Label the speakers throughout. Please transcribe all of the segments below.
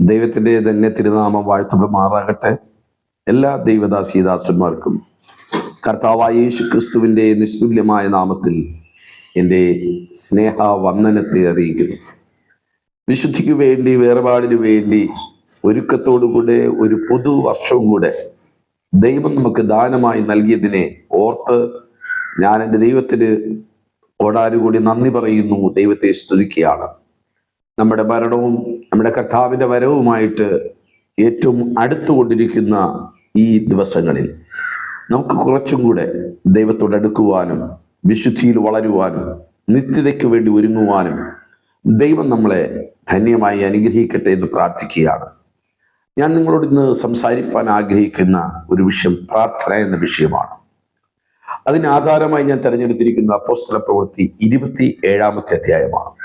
Speaker 1: ദൈവത്തിന്റെ തന്നെ തിരുനാമം വാഴ്ത്തപ്പെടുമാറാകട്ടെ എല്ലാ ദൈവദാസീദാസന്മാർക്കും കർത്താവായ യേശു ക്രിസ്തുവിന്റെ നിസ്തുല്യമായ നാമത്തിൽ എന്റെ സ്നേഹ വന്ദനത്തെ അറിയിക്കുന്നു. വിശുദ്ധിക്ക് വേണ്ടി വേർപാടിന് വേണ്ടി ഒരുക്കത്തോടുകൂടെ ഒരു പുതു വർഷവും കൂടെ ദൈവം നമുക്ക് ദാനമായി നൽകിയതിനെ ഓർത്ത് ഞാൻ എന്റെ ദൈവത്തിന് ഓടാനുകൂടി നന്ദി പറയുന്നു. ദൈവത്തെ സ്തുതിക്കുകയാണ്. നമ്മുടെ ഭരണവും നമ്മുടെ കർത്താവിന്റെ വരവുമായിട്ട് ഏറ്റവും അടുത്തുകൊണ്ടിരിക്കുന്ന ഈ ദിവസങ്ങളിൽ നമുക്ക് കുറച്ചും കൂടെ ദൈവത്തോട് അടുക്കുവാനും വിശുദ്ധിയിൽ വളരുവാനും നിത്യതയ്ക്ക് വേണ്ടി ഒരുങ്ങുവാനും ദൈവം നമ്മളെ ധന്യമായി അനുഗ്രഹിക്കട്ടെ എന്ന് പ്രാർത്ഥിക്കുകയാണ്. ഞാൻ നിങ്ങളോട് ഇന്ന് സംസാരിപ്പാൻ ആഗ്രഹിക്കുന്ന ഒരു വിഷയം പ്രാർത്ഥന എന്ന വിഷയമാണ്. അതിന് ആധാരമായി ഞാൻ തിരഞ്ഞെടുത്തിരിക്കുന്ന അപ്പോസ്തല പ്രവൃത്തി ഇരുപത്തി ഏഴാമത്തെ അധ്യായമാണ്.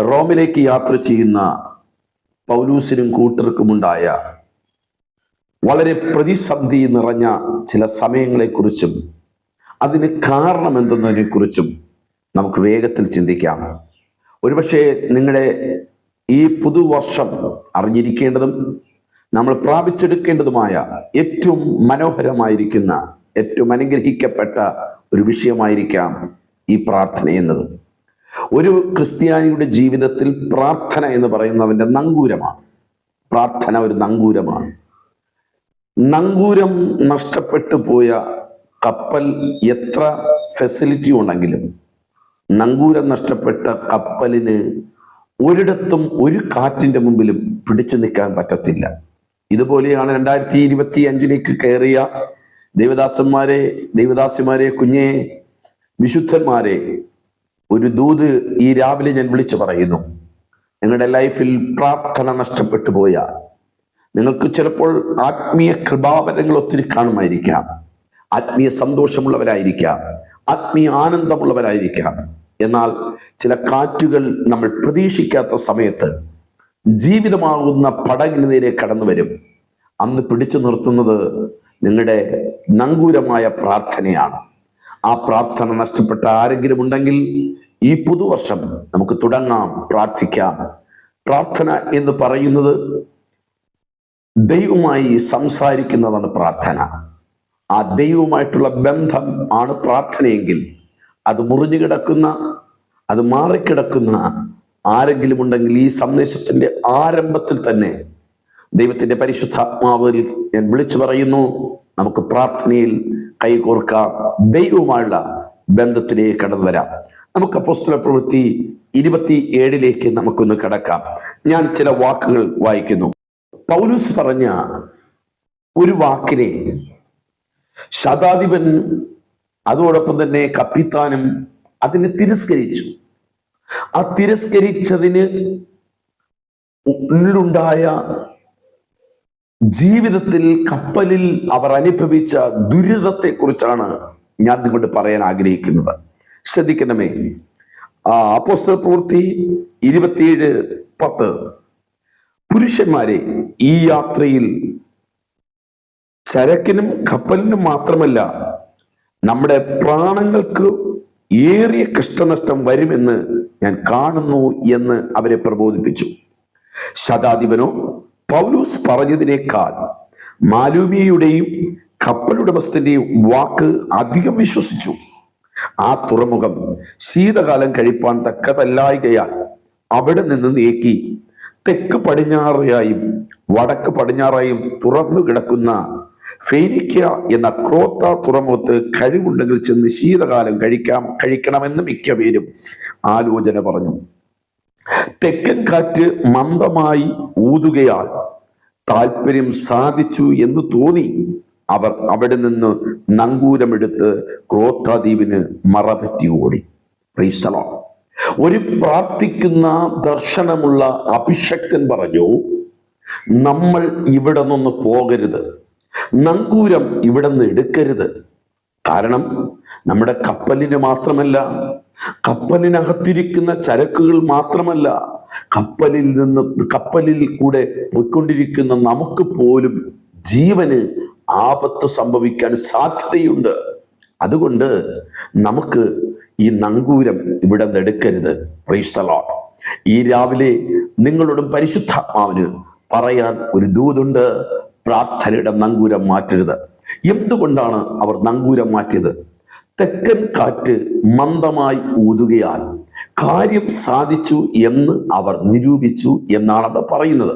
Speaker 1: റോമിലേക്ക് യാത്ര ചെയ്യുന്ന പൗലൂസിനും കൂട്ടർക്കുമുണ്ടായ വളരെ പ്രതിസന്ധി നിറഞ്ഞ ചില സമയങ്ങളെക്കുറിച്ചും അതിന് കാരണം എന്തെന്നതിനെക്കുറിച്ചും നമുക്ക് വേഗത്തിൽ ചിന്തിക്കാം. ഒരുപക്ഷെ നിങ്ങളുടെ ഈ പുതുവർഷം അറിഞ്ഞിരിക്കേണ്ടതും നമ്മൾ പ്രാപിച്ചെടുക്കേണ്ടതുമായ ഏറ്റവും മനോഹരമായിരിക്കുന്ന ഏറ്റവും അനുഗ്രഹിക്കപ്പെട്ട ഒരു വിഷയമായിരിക്കാം ഈ പ്രാർത്ഥന എന്നത്. ഒരു ക്രിസ്ത്യാനിയുടെ ജീവിതത്തിൽ പ്രാർത്ഥന എന്ന് പറയുന്നവന്റെ നങ്കൂരമാണ്. പ്രാർത്ഥന ഒരു നങ്കൂരമാണ്. നങ്കൂരം നഷ്ടപ്പെട്ടു പോയ കപ്പൽ എത്ര ഫെസിലിറ്റി ഉണ്ടെങ്കിലും നങ്കൂരം നഷ്ടപ്പെട്ട കപ്പലിന് ഒരിടത്തും ഒരു കാറ്റിന്റെ മുമ്പിലും പിടിച്ചു നിൽക്കാൻ പറ്റത്തില്ല. ഇതുപോലെയാണ് രണ്ടായിരത്തി ഇരുപത്തി അഞ്ചിലേക്ക് കയറിയ ദേവദാസന്മാരെ ദേവദാസിമാരെ കുഞ്ഞെ വിശുദ്ധന്മാരെ ഒരു ദൂത് ഈ രാവിലെ ഞാൻ വിളിച്ചു പറയുന്നു. നിങ്ങളുടെ ലൈഫിൽ പ്രാർത്ഥന നഷ്ടപ്പെട്ടു പോയ നിങ്ങൾക്ക് ചിലപ്പോൾ ആത്മീയ കൃപാവരങ്ങൾ ഒത്തിരി കാണുമായിരിക്കാം. ആത്മീയ സന്തോഷമുള്ളവരായിരിക്കാം. ആത്മീയ ആനന്ദമുള്ളവരായിരിക്കാം. എന്നാൽ ചില കാറ്റുകൾ നമ്മൾ പ്രതീക്ഷിക്കാത്ത സമയത്ത് ജീവിതമാകുന്ന പടകിന് നേരെ കടന്നു വരും. അന്ന് പിടിച്ചു നിർത്തുന്നത് നിങ്ങളുടെ നങ്കൂരമായ പ്രാർത്ഥനയാണ്. ആ പ്രാർത്ഥന നഷ്ടപ്പെട്ട ആരെങ്കിലും ഉണ്ടെങ്കിൽ ഈ പുതുവർഷം നമുക്ക് തുടങ്ങാം പ്രാർത്ഥിക്കാം. പ്രാർത്ഥന എന്ന് പറയുന്നത് ദൈവമായി സംസാരിക്കുന്നതാണ് പ്രാർത്ഥന. ആ ദൈവവുമായിട്ടുള്ള ബന്ധം ആണ് പ്രാർത്ഥനയെങ്കിൽ അത് മുറിഞ്ഞു കിടക്കുന്ന അത് മാറിക്കിടക്കുന്ന ആരെങ്കിലും ഉണ്ടെങ്കിൽ ഈ സന്ദേശത്തിന്റെ ആരംഭത്തിൽ തന്നെ ദൈവത്തിന്റെ പരിശുദ്ധാത്മാവിൽ ഞാൻ വിളിച്ചു പറയുന്നു നമുക്ക് പ്രാർത്ഥനയിൽ കൈകോർക്കാം ദൈവവുമായുള്ള ബന്ധത്തിലേക്ക് കടന്നു വരാം. നമുക്ക് അപ്പോസ്തല പ്രവൃത്തി ഇരുപത്തി ഏഴിലേക്ക് നമുക്കൊന്ന് കടക്കാം. ഞാൻ ചില വാക്കുകൾ വായിക്കുന്നു. പൗലൂസ് പറഞ്ഞ ഒരു വാക്കിനെ ശതാധിപൻ അതോടൊപ്പം തന്നെ കപ്പിത്താനും അതിനെ തിരസ്കരിച്ചു. ആ തിരസ്കരിച്ചതിന് ഉള്ളിലുണ്ടായ ജീവിതത്തിൽ കപ്പലിൽ അവർ അനുഭവിച്ച ദുരിതത്തെ കുറിച്ചാണ് ഞാൻ നിങ്ങളോട് പറയാൻ ആഗ്രഹിക്കുന്നത്. ശ്രദ്ധിക്കണമേ. അപ്പോസ്തല പ്രവൃത്തി ഇരുപത്തിയേഴ് പത്ത്. പുരുഷന്മാരെ ഈ യാത്രയിൽ ചരക്കിനും കപ്പലിനും മാത്രമല്ല നമ്മുടെ പ്രാണങ്ങൾക്ക് ഏറിയ കഷ്ടനഷ്ടം വരുമെന്ന് ഞാൻ കാണുന്നു എന്ന് അവരെ പ്രബോധിപ്പിച്ചു. ശതാധിപനോ പൗലൂസ് പറഞ്ഞതിനേക്കാൾ മാലൂമിയയുടെയും കപ്പലുടമസ്ഥന്റെയും വാക്ക് അധികം വിശ്വസിച്ചു. ആ തുറമുഖം ശീതകാലം കഴിപ്പാൻ തക്കതല്ലായികയാൽ അവിടെ നിന്ന് നീക്കി തെക്ക് പടിഞ്ഞാറായും വടക്ക് പടിഞ്ഞാറായും തുറന്നു കിടക്കുന്ന ഫെനിക്ക എന്ന ക്രോത്ത തുറമുഖത്ത് കഴിവുണ്ടെങ്കിൽ ചെന്ന് ശീതകാലം കഴിക്കാം കഴിക്കണമെന്ന് മിക്ക പേരും ആലോചന പറഞ്ഞു. തെക്കൻ കാറ്റ് മന്ദമായി ഊതുകയാൽ താല്പര്യം സാധിച്ചു എന്ന് തോന്നി. അവർ അവിടെ നിന്ന് നങ്കൂരമെടുത്ത് ക്രോത്താദ്വീപിന് മറപറ്റി ഓടി. പ്രീസ്തലോ ഒരു പ്രാർത്ഥിക്കുന്ന ദർശനമുള്ള അഭിഷക്തൻ പറഞ്ഞു നമ്മൾ ഇവിടെ നിന്ന് പോകരുത്. നങ്കൂരം ഇവിടെ നിന്ന് എടുക്കരുത്. കാരണം നമ്മുടെ കപ്പലിന് മാത്രമല്ല കപ്പലിനകത്തിരിക്കുന്ന ചരക്കുകൾ മാത്രമല്ല കപ്പലിൽ നിന്ന് കപ്പലിൽ കൂടെ പോയിക്കൊണ്ടിരിക്കുന്ന നമുക്ക് പോലും ജീവന് ആപത്ത് സംഭവിക്കാൻ സാധ്യതയുണ്ട്. അതുകൊണ്ട് നമുക്ക് ഈ നങ്കൂരം ഇവിടെ നെടുക്കരുത് എടുക്കരുത്. പ്രൈസ്തലോ ഈ രാവിലെ നിങ്ങളോടും പരിശുദ്ധാത്മാവിന് പറയാൻ ഒരു ദൂതുണ്ട്. പ്രാർത്ഥനയുടെ നങ്കൂരം മാറ്റരുത്. എന്തുകൊണ്ടാണ് അവർ നങ്കൂരം മാറ്റിയത്? തെക്കൻ കാറ്റ് മന്ദമായി ഊതുകയാൽ കാര്യം സാധിച്ചു എന്ന് അവർ നിരൂപിച്ചു എന്നാണ് അവിടെ പറയുന്നത്.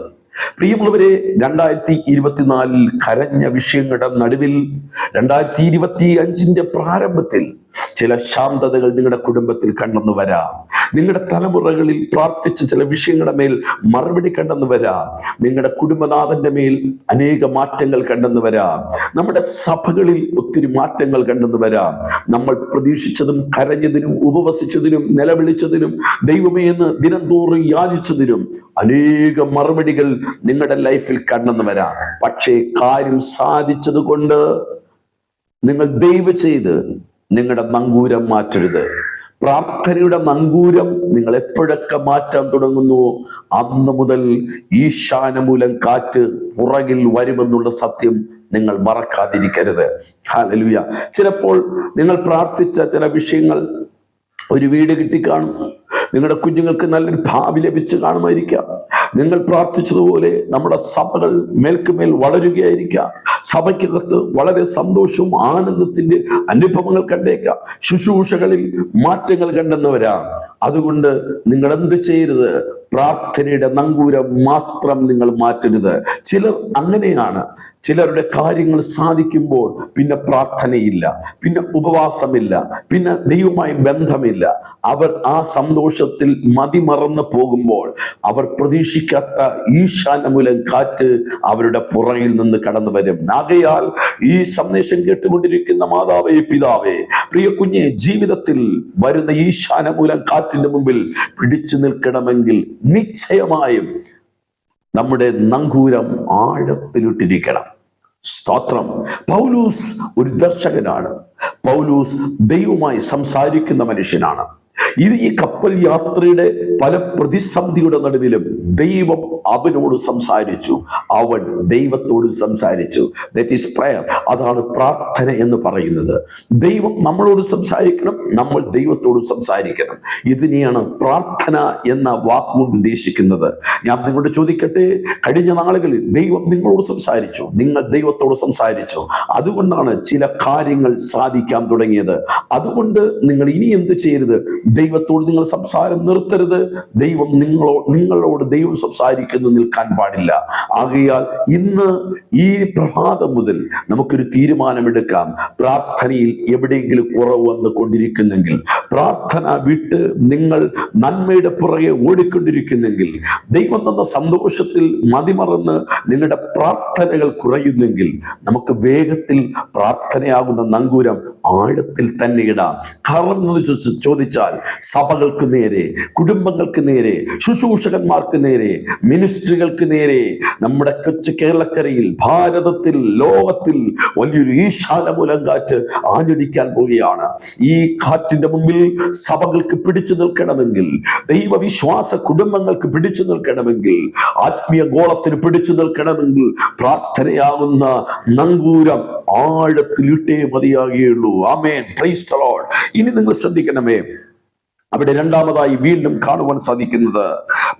Speaker 1: പ്രിയമുള്ളവരെ രണ്ടായിരത്തി ഇരുപത്തിനാലിൽ കരഞ്ഞ വിഷയങ്ങളുടെ നടുവിൽ രണ്ടായിരത്തി ഇരുപത്തി അഞ്ചിന്റെ പ്രാരംഭത്തിൽ ചില ശാന്തതകൾ നിങ്ങളുടെ കുടുംബത്തിൽ കണ്ടെന്ന് വരാം. നിങ്ങളുടെ തലമുറകളിൽ പ്രാർത്ഥിച്ച ചില വിഷയങ്ങളുടെ മേൽ മറുപടി കണ്ടെന്ന് വരാം. നിങ്ങളുടെ കുടുംബനാഥന്റെ മേൽ അനേക മാറ്റങ്ങൾ കണ്ടെന്ന് വരാം. നമ്മുടെ സഭകളിൽ ഒത്തിരി മാറ്റങ്ങൾ കണ്ടെന്ന് വരാം. നമ്മൾ പ്രതീക്ഷിച്ചതും കരഞ്ഞതിനും ഉപവസിച്ചതിനും നിലവിളിച്ചതിനും ദൈവമേ എന്ന് ദിനംതോറും യാചിച്ചതിനും അനേക മറുപടികൾ നിങ്ങളുടെ ലൈഫിൽ കണ്ടെന്ന് വരാം. പക്ഷേ കാര്യം സാധിച്ചത് കൊണ്ട് നിങ്ങൾ ദൈവ ചെയ്ത് നിങ്ങളുടെ മങ്കൂരം മാറ്റരുത്. പ്രാർത്ഥനയുടെ മങ്കൂരം നിങ്ങൾ എപ്പോഴൊക്കെ മാറ്റാൻ തുടങ്ങുന്നു? അന്ന് മുതൽ ഈശാനമൂലം കാറ്റ് പുറകിൽ വരുമെന്നുള്ള സത്യം നിങ്ങൾ മറക്കാതിരിക്കരുത്. ഹാലലുയ ചിലപ്പോൾ നിങ്ങൾ പ്രാർത്ഥിച്ച ചില വിഷയങ്ങൾ ഒരു വീട് കിട്ടിക്കാണും. നിങ്ങളുടെ കുഞ്ഞുങ്ങൾക്ക് നല്ലൊരു ഭാവി ലഭിച്ച് കാണുമായിരിക്കാം. നിങ്ങൾ പ്രാർത്ഥിച്ചതുപോലെ നമ്മുടെ സഭകൾ മേൽക്കുമേൽ വളരുകയായിരിക്കാം. സഭയ്ക്കകത്ത് വളരെ സന്തോഷവും ആനന്ദത്തിന്റെ അനുഭവങ്ങൾ കണ്ടേക്കാം. ശുശ്രൂഷകളിൽ മാറ്റങ്ങൾ കണ്ടെന്നവരാ അതുകൊണ്ട് നിങ്ങൾ എന്ത് ചെയ്യരുത്? പ്രാർത്ഥനയുടെ നങ്കൂരം മാത്രം നിങ്ങൾ മാറ്റരുത്. ചിലർ അങ്ങനെയാണ്. ചിലരുടെ കാര്യങ്ങൾ സാധിക്കുമ്പോൾ പിന്നെ പ്രാർത്ഥനയില്ല പിന്നെ ഉപവാസമില്ല പിന്നെ ദൈവമായി ബന്ധമില്ല. അവർ ആ സന്തോഷത്തിൽ മതിമറന്ന് പോകുമ്പോൾ അവർ പ്രതീക്ഷിക്കാത്ത ഈശാനമൂലം കാറ്റ് അവരുടെ പുറകിൽ നിന്ന് കടന്നു വരും ആകയാൽ ഈ സന്ദേശം കേട്ടുകൊണ്ടിരിക്കുന്ന മാതാവേ പിതാവേ പ്രിയ കുഞ്ഞെ ജീവിതത്തിൽ വരുന്ന ഈശാനമൂലം കാറ്റിന്റെ മുമ്പിൽ പിടിച്ചു നിൽക്കണമെങ്കിൽ നിശ്ചയമായും നമ്മുടെ നങ്കൂരം ആഴത്തിലിട്ടിരിക്കണം. സ്തോത്രം. പൗലൂസ് ഒരു ദർശകനാണ്. പൗലൂസ് ദൈവമായി സംസാരിക്കുന്ന മനുഷ്യനാണ്. ഇത് ഈ കപ്പൽ യാത്രയുടെ പല പ്രതിസന്ധിയുടെ നടുവിലും ദൈവം അവനോട് സംസാരിച്ചു. അവൻ ദൈവത്തോട് സംസാരിച്ചു. ദറ്റ് ഈസ് പ്രയർ അതാണ് പ്രാർത്ഥന എന്ന് പറയുന്നത്. ദൈവം നമ്മളോട് സംസാരിക്കണം നമ്മൾ ദൈവത്തോട് സംസാരിക്കണം. ഇതിനെയാണ് പ്രാർത്ഥന എന്ന വാക്കുകൊണ്ട് ഉദ്ദേശിക്കുന്നത്. ഞാൻ നിങ്ങളോട് ചോദിക്കട്ടെ? കഴിഞ്ഞ നാളുകളിൽ ദൈവം നിങ്ങളോട് സംസാരിച്ചു. നിങ്ങൾ ദൈവത്തോട് സംസാരിച്ചു. അതുകൊണ്ടാണ് ചില കാര്യങ്ങൾ സാധിക്കാൻ തുടങ്ങിയത്. അതുകൊണ്ട് നിങ്ങൾ ഇനി എന്ത് ചെയ്യരുത്? ദൈവത്തോട് നിങ്ങൾ സംസാരം നിർത്തരുത്. ദൈവം നിങ്ങളോ നിങ്ങളോട് ദൈവം സംസാരിക്കുന്നു നിൽക്കാൻ പാടില്ല. ആകയാൽ ഇന്ന് ഈ പ്രഭാതം മുതൽ നമുക്കൊരു തീരുമാനമെടുക്കാം. പ്രാർത്ഥനയിൽ എവിടെയെങ്കിലും കുറവ് വന്നു കൊണ്ടിരിക്കുന്നെങ്കിൽ പ്രാർത്ഥന വിട്ട് നിങ്ങൾ നന്മയുടെ പുറകെ ഓടിക്കൊണ്ടിരിക്കുന്നെങ്കിൽ ദൈവം തന്ന സന്തോഷത്തിൽ മതിമറന്ന് നിങ്ങളുടെ പ്രാർത്ഥനകൾ കുറയുന്നെങ്കിൽ നമുക്ക് വേഗത്തിൽ പ്രാർത്ഥനയാകുന്ന നങ്കൂരം ആഴത്തിൽ തന്നെ ഇടാം. കാരണം എന്ന് ചോദിച്ചാൽ സഭകൾക്ക് നേരെ കുടുംബങ്ങൾക്ക് നേരെ ശുശ്രൂഷകന്മാർക്ക് നേരെ മിനിസ്ട്രികൾക്ക് നേരെ നമ്മുടെ കൊച്ചു കേരളക്കരയിൽ ഭാരതത്തിൽ ലോകത്തിൽ വലിയൊരു ഈശാനമൂലം കാറ്റ് ആഞ്ഞടിക്കാൻ പോവുകയാണ്. ഈ കാറ്റിന്റെ മുമ്പിൽ സഭകൾക്ക് പിടിച്ചു നിൽക്കണമെങ്കിൽ ദൈവവിശ്വാസ കുടുംബങ്ങൾക്ക് പിടിച്ചു നിൽക്കണമെങ്കിൽ ആത്മീയ ഗോളത്തിന് പിടിച്ചു നിൽക്കണമെങ്കിൽ പ്രാർത്ഥനയാകുന്ന നങ്കൂരം ആഴത്തിലിട്ടേ മതിയാകുകയുള്ളൂ ആമേൻ. ഇനി നിങ്ങൾ ശ്രദ്ധിക്കണമേ. അവിടെ രണ്ടാമതായി വീണ്ടും കാണുവാൻ സാധിക്കുന്നത്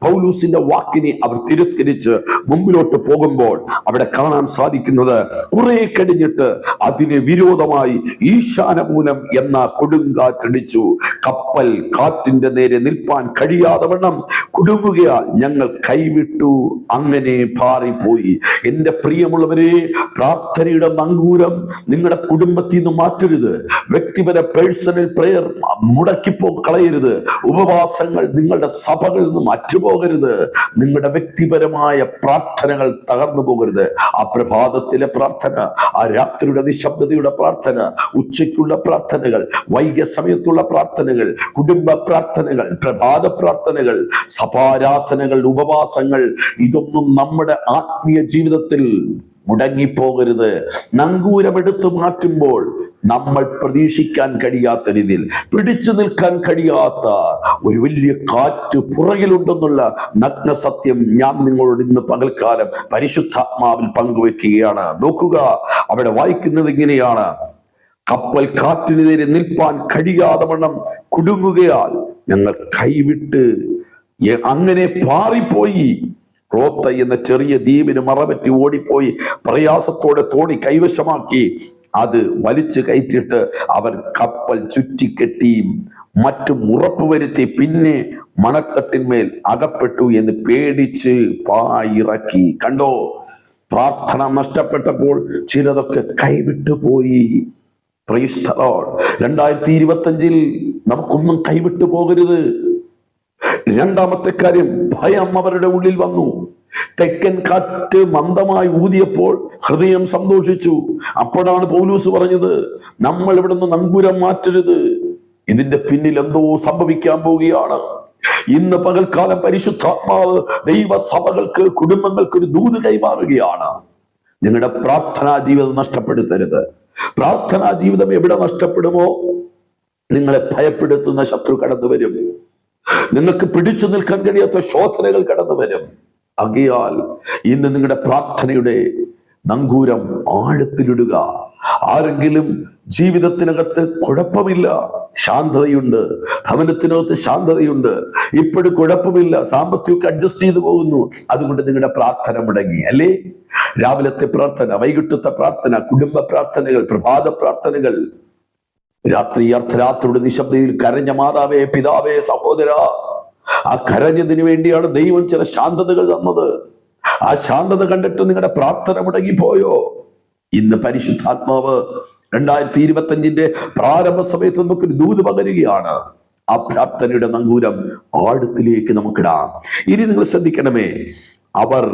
Speaker 1: പൗലൂസിന്റെ വാക്കിനെ അവർ തിരസ്കരിച്ച് മുമ്പിലോട്ട് പോകുമ്പോൾ അവിടെ കാണാൻ സാധിക്കുന്നത് കുറെ കഴിഞ്ഞിട്ട് അതിന് വിരോധമായി ഈശാനമൂലം എന്ന കൊടുങ്കാറ്റടിച്ചു. കപ്പൽ കാറ്റിന്റെ നേരെ നിൽപ്പാൻ കഴിയാതെ വണ്ണം കുടുങ്ങുകയാൽ ഞങ്ങൾ കൈവിട്ടു. അങ്ങനെ പാറിപ്പോയി. എന്റെ പ്രിയമുള്ളവരെ പ്രാർത്ഥനയുടെ നങ്കൂരം നിങ്ങളുടെ കുടുംബത്തിൽ നിന്ന് മാറ്റരുത്. വ്യക്തിപര പേഴ്സണൽ പ്രേയർ മുടക്കിപ്പോ കളയരുത്. ഉപവാസങ്ങൾ നിങ്ങളുടെ സഭകളിൽ നിന്ന് മറ്റുപോകരുത് നിങ്ങളുടെ വ്യക്തിപരമായ പ്രാർത്ഥനകൾ തകർന്നു പോകരുത്. ആ പ്രഭാതത്തിലെ പ്രാർത്ഥന ആ രാത്രിയുടെ നിശബ്ദതയുടെ പ്രാർത്ഥന ഉച്ചയ്ക്കുള്ള പ്രാർത്ഥനകൾ വൈകിയ സമയത്തുള്ള പ്രാർത്ഥനകൾ കുടുംബ പ്രാർത്ഥനകൾ പ്രഭാത പ്രാർത്ഥനകൾ സഭാരാധനകൾ ഉപവാസങ്ങൾ ഇതൊന്നും നമ്മുടെ ആത്മീയ ജീവിതത്തിൽ മുടങ്ങിപ്പോകരുത്. നങ്കൂരമെടുത്തു മാറ്റുമ്പോൾ നമ്മൾ പ്രതീക്ഷിക്കാൻ കഴിയാത്ത രീതിയിൽ പിടിച്ചു നിൽക്കാൻ കഴിയാത്ത ഒരു വലിയ കാറ്റ് പുറകിലുണ്ടെന്നുള്ള നഗ്ന സത്യം ഞാൻ നിങ്ങളോട് ഇന്ന് പകൽക്കാലം പരിശുദ്ധാത്മാവിൽ പങ്കുവെക്കുകയാണ്. നോക്കുക അവിടെ വായിക്കുന്നത് ഇങ്ങനെയാണ്. കപ്പൽ കാറ്റിനെതിരെ നിൽപ്പാൻ കഴിയാതെ വണ്ണം കുടുങ്ങുകയാൽ ഞങ്ങൾ കൈവിട്ട് അങ്ങനെ പാറിപ്പോയി. റോത്ത എന്ന ചെറിയ ദ്വീപിന് മറപറ്റി ഓടിപ്പോയി പ്രയാസത്തോടെ തോണി കൈവശമാക്കി. അത് വലിച്ചു കയറ്റിയിട്ട് അവർ കപ്പൽ ചുറ്റിക്കെട്ടി. മറ്റും ഉറപ്പുവരുത്തി പിന്നെ മണത്തട്ടിന്മേൽ അകപ്പെട്ടു എന്ന് പേടിച്ച് പായിറക്കി. കണ്ടോ? പ്രാർത്ഥന നഷ്ടപ്പെട്ടപ്പോൾ ചിലതൊക്കെ കൈവിട്ടു പോയി. രണ്ടായിരത്തി ഇരുപത്തി അഞ്ചിൽ നമുക്കൊന്നും കൈവിട്ടു പോകരുത്. രണ്ടാമത്തെ കാര്യം ഭയം അവരുടെ ഉള്ളിൽ വന്നു. തെക്കൻ കാറ്റ് മന്ദമായി ഊതിയപ്പോൾ ഹൃദയം സന്തോഷിച്ചു. അപ്പോഴാണ് പൗലൂസ് പറഞ്ഞത് നമ്മൾ ഇവിടുന്ന് നങ്കുരം മാറ്റരുത്. ഇതിന്റെ പിന്നിൽ എന്തോ സംഭവിക്കാൻ പോവുകയാണ്. ഇന്ന് പകൽക്കാലം പരിശുദ്ധാത്മാവ് ദൈവസഭകൾക്ക് കുടുംബങ്ങൾക്ക് ഒരു ദൂത് കൈമാറുകയാണ്. നിങ്ങളുടെ പ്രാർത്ഥനാ ജീവിതം നഷ്ടപ്പെടുത്തരുത്. പ്രാർത്ഥനാ ജീവിതം എവിടെ നഷ്ടപ്പെടുമോ? നിങ്ങളെ ഭയപ്പെടുത്തുന്ന ശത്രു കടന്നു വരും നിങ്ങൾക്ക് പിടിച്ചു നിൽക്കാൻ കഴിയാത്ത ശോധനകൾ കടന്നു വരും അകയാൽ ഇന്ന് നിങ്ങളുടെ പ്രാർത്ഥനയുടെ നങ്കൂരം ആഴത്തിലിടുക. ആരെങ്കിലും ജീവിതത്തിനകത്ത് കുഴപ്പമില്ല ശാന്തതയുണ്ട് ഭവനത്തിനകത്ത് ശാന്തതയുണ്ട് ഇപ്പോഴും കുഴപ്പമില്ല സാമ്പത്തികമൊക്കെ അഡ്ജസ്റ്റ് ചെയ്തു പോകുന്നു അതുകൊണ്ട് നിങ്ങളുടെ പ്രാർത്ഥന മുടങ്ങി അല്ലേ? രാവിലത്തെ പ്രാർത്ഥന വൈകിട്ടത്തെ പ്രാർത്ഥന കുടുംബ പ്രാർത്ഥനകൾ പ്രഭാത പ്രാർത്ഥനകൾ. രാത്രി അർദ്ധരാത്രിയുടെ നിശബ്ദയിൽ കരഞ്ഞ മാതാവേ പിതാവേ സഹോദര ആ കരഞ്ഞതിന് വേണ്ടിയാണ് ദൈവം ചില ശാന്തതകൾ തന്നത്. ആ ശാന്തത കണ്ടിട്ട് നിങ്ങളുടെ പ്രാർത്ഥന മുടങ്ങിപ്പോയോ? ഇന്ന് പരിശുദ്ധാത്മാവ് രണ്ടായിരത്തി ഇരുപത്തി അഞ്ചിന്റെ പ്രാരംഭ സമയത്ത് നമുക്കൊരു ദൂത് പകരുകയാണ്. ആ പ്രാർത്ഥനയുടെ നങ്കൂരം ആഴത്തിലേക്ക് നമുക്കിടാം. ഇനി നിങ്ങൾ ശ്രദ്ധിക്കണമേ അവർ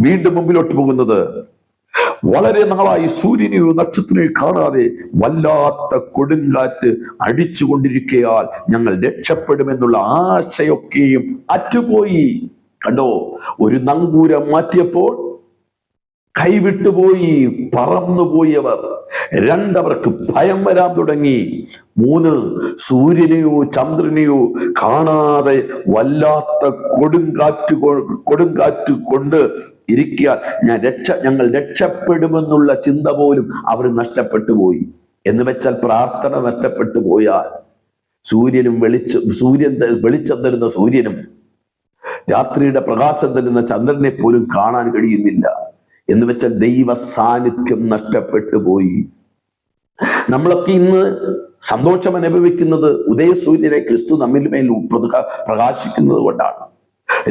Speaker 1: വീണ്ടും മുമ്പിലോട്ട് പോകുന്നത് വളരെ നാളായി സൂര്യനെയോ നക്ഷത്രനെയോ കാണാതെ വല്ലാത്ത കൊടുങ്കാറ്റ് അടിച്ചുകൊണ്ടിരിക്കയാൽ ഞങ്ങൾ രക്ഷപ്പെടുമെന്നുള്ള ആശയൊക്കെയും അറ്റുപോയി. കണ്ടോ? ഒരു നങ്കൂരം മാറ്റിയപ്പോൾ കൈവിട്ടുപോയി പറന്നുപോയവർ. രണ്ടവർക്ക് ഭയം വരാൻ തുടങ്ങി. മൂന്ന് സൂര്യനെയോ ചന്ദ്രനെയോ കാണാതെ വല്ലാത്ത കൊടുങ്കാറ്റ് കൊടുങ്കാറ്റ് കൊണ്ട് ഇരിക്കാൻ ഞാൻ രക്ഷ ഞങ്ങൾ രക്ഷപ്പെടുമെന്നുള്ള ചിന്ത പോലും അവർ നഷ്ടപ്പെട്ടു പോയി. എന്ന് വെച്ചാൽ പ്രാർത്ഥന നഷ്ടപ്പെട്ടു പോയാൽ സൂര്യനും വെളിച്ച സൂര്യൻ വെളിച്ചം തരുന്ന സൂര്യനും രാത്രിയുടെ പ്രകാശം തരുന്ന ചന്ദ്രനെ പോലും കാണാൻ കഴിയുന്നില്ല. എന്ന് വെച്ചാൽ ദൈവ സാന്നിധ്യം നഷ്ടപ്പെട്ടു പോയി. നമ്മളൊക്കെ ഇന്ന് സന്തോഷം അനുഭവിക്കുന്നത് ഉദയസൂര്യനെ ക്രിസ്തു നമ്മിൽ മേൽ പ്രക- പ്രകാശിക്കുന്നത് കൊണ്ടാണ്.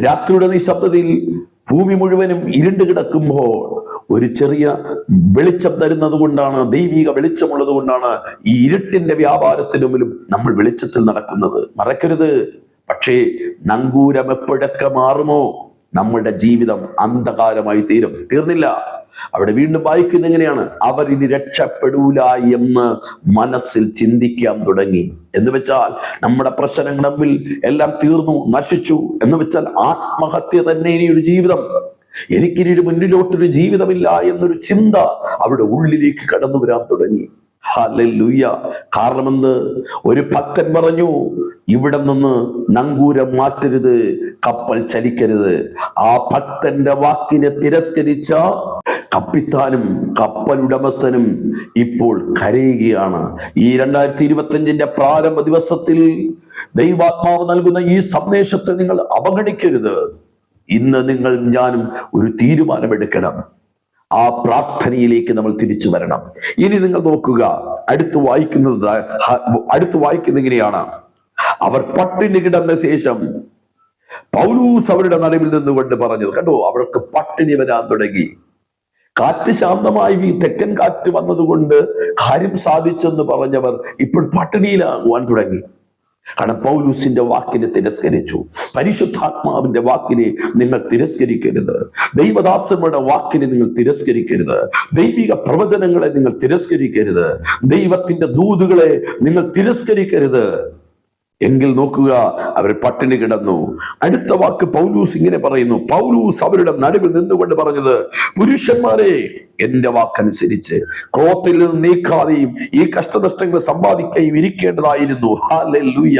Speaker 1: രാത്രിയുടെ നിശബ്ദതയിൽ ഭൂമി മുഴുവനും ഇരുണ്ട് കിടക്കുമ്പോൾ ഒരു ചെറിയ വെളിച്ചം തരുന്നത് കൊണ്ടാണ് ദൈവിക വെളിച്ചമുള്ളത് കൊണ്ടാണ് ഈ ഇരുട്ടിന്റെ വ്യാപാരത്തിന് മുമ്പിലും നമ്മൾ വെളിച്ചത്തിൽ നടക്കുന്നത്. മറക്കരുത്. പക്ഷേ നങ്കൂരം എപ്പോഴൊക്കെ മാറുമോ? നമ്മുടെ ജീവിതം അന്ധകാരമായി തീരും. തീർന്നില്ല. അവിടെ വീണ്ടും വായിക്കുന്ന എങ്ങനെയാണ്? അവർ ഇനി രക്ഷപ്പെടൂല എന്ന് മനസ്സിൽ ചിന്തിക്കാൻ തുടങ്ങി. എന്ന് വെച്ചാൽ നമ്മുടെ പ്രശ്നങ്ങൾ തമ്മിൽ എല്ലാം തീർന്നു നശിച്ചു. എന്ന് വെച്ചാൽ ആത്മഹത്യ തന്നെ ഇനി ഒരു ജീവിതം. എനിക്കിനി ഒരു മുന്നിലോട്ടൊരു ജീവിതമില്ല എന്നൊരു ചിന്ത അവിടെ ഉള്ളിലേക്ക് കടന്നു വരാൻ തുടങ്ങി. കാരണമെന്ത്? ഒരു ഭക്തൻ പറഞ്ഞു ഇവിടെ നിന്ന് നങ്കൂരം മാറ്റരുത് കപ്പൽ ചലിക്കരുത്. ആ ഭക്തന്റെ വാക്കിനെ തിരസ്കരിച്ച കപ്പിത്താനും കപ്പൽ ഉടമസ്ഥനും ഇപ്പോൾ കരയുകയാണ്. ഈ രണ്ടായിരത്തി ഇരുപത്തി അഞ്ചിന്റെ പ്രാരംഭ ദിവസത്തിൽ ദൈവാത്മാവ് നൽകുന്ന ഈ സന്ദേശത്തെ നിങ്ങൾ അവഗണിക്കരുത്. ഇന്ന് നിങ്ങൾ ഞാനും ഒരു തീരുമാനമെടുക്കണം. ആ പ്രാർത്ഥനയിലേക്ക് നമ്മൾ തിരിച്ചു വരണം. ഇനി നിങ്ങൾ നോക്കുക അടുത്ത് വായിക്കുന്നത് അടുത്ത് വായിക്കുന്ന ഇങ്ങനെയാണ്. അവർ പട്ടിണി കിടന്ന ശേഷം പൗലൂസ് അവരുടെ നടുവിൽ നിന്നുകൊണ്ട് പറഞ്ഞത് കണ്ടോ അവർക്ക് പട്ടിണി വരാൻ തുടങ്ങി. കാറ്റ് ശാന്തമായി തെക്കൻ കാറ്റ് വന്നതുകൊണ്ട് കാര്യം സാധിച്ചെന്ന് പറഞ്ഞവർ ഇപ്പോൾ പട്ടിണിയിലാകുവാൻ തുടങ്ങി. കാരണം പൗലൂസിന്റെ വാക്കിനെ തിരസ്കരിച്ചു. പരിശുദ്ധാത്മാവിന്റെ വാക്കിനെ നിങ്ങൾ തിരസ്കരിക്കരുത്. ദൈവദാസന്മാരുടെ വാക്കിനെ നിങ്ങൾ തിരസ്കരിക്കരുത്. ദൈവിക പ്രവചനങ്ങളെ നിങ്ങൾ തിരസ്കരിക്കരുത്. ദൈവത്തിന്റെ ദൂതുകളെ നിങ്ങൾ തിരസ്കരിക്കരുത്. എങ്കിൽ നോക്കുക അവർ പട്ടിണി കിടന്നു. അടുത്ത വാക്ക് പൗലൂസ് ഇങ്ങനെ പറയുന്നു. പൗലൂസ് അവരുടെ നടുവിൽ നിന്നുകൊണ്ട് പറഞ്ഞത് പുരുഷന്മാരെ എന്റെ വാക്കനുസരിച്ച് ക്രോത്തിൽ നിന്ന് നീക്കാതെയും ഈ കഷ്ടനഷ്ടങ്ങൾ സമ്പാദിക്കുകയും ഇരിക്കേണ്ടതായിരുന്നു. ഹാലൂയ